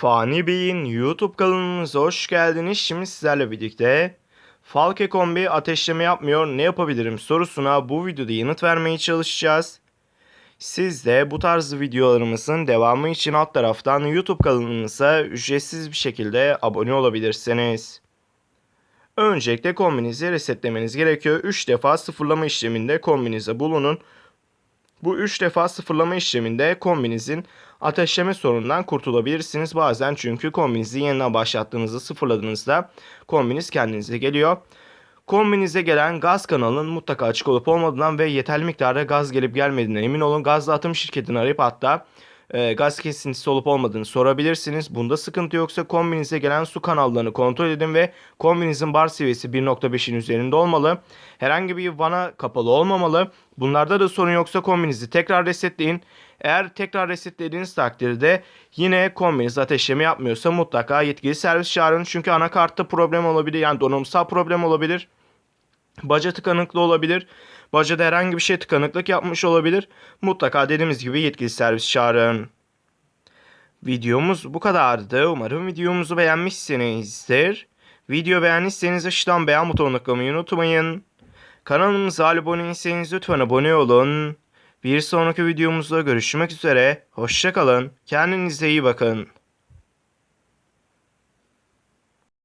Fani Bey'in YouTube kanalımıza hoş geldiniz. Şimdi sizlerle birlikte Falke Kombi ateşleme yapmıyor ne yapabilirim sorusuna bu videoda yanıt vermeye çalışacağız. Siz de bu tarz videolarımızın devamı için alt taraftan YouTube kanalımıza ücretsiz bir şekilde abone olabilirsiniz. Öncelikle kombinizi resetlemeniz gerekiyor. 3 defa sıfırlama işleminde kombinize bulunun. Bu 3 defa sıfırlama işleminde kombinizin ateşleme sorunundan kurtulabilirsiniz. Bazen çünkü kombinizi yeniden başlattığınızda sıfırladığınızda kombiniz kendinize geliyor. Kombinize gelen gaz kanalının mutlaka açık olup olmadığından ve yeterli miktarda gaz gelip gelmediğinden emin olun. Gaz dağıtım şirketini arayıp hatta e, gaz kesintisi olup olmadığını sorabilirsiniz. Bunda sıkıntı yoksa kombinize gelen su kanallarını kontrol edin ve kombinizin bar seviyesi 1.5'in üzerinde olmalı. Herhangi bir vana kapalı olmamalı. Bunlarda da sorun yoksa kombinizi tekrar resetleyin. Eğer tekrar resetlediğiniz takdirde yine kombiniz ateşleme yapmıyorsa mutlaka yetkili servis çağırın. Çünkü anakartta problem olabilir yani donanımsal problem olabilir. Baca tıkanıklı olabilir. Bacada herhangi bir şey tıkanıklık yapmış olabilir. Mutlaka dediğimiz gibi yetkili servis çağırın. Videomuz bu kadardı. Umarım videomuzu beğenmişsinizdir. Video beğendiyseniz aşağıdan beğen butonuna tıklamayı unutmayın. Kanalımıza abone değilseniz lütfen abone olun. Bir sonraki videomuzda görüşmek üzere. Hoşçakalın. Kendinize iyi bakın.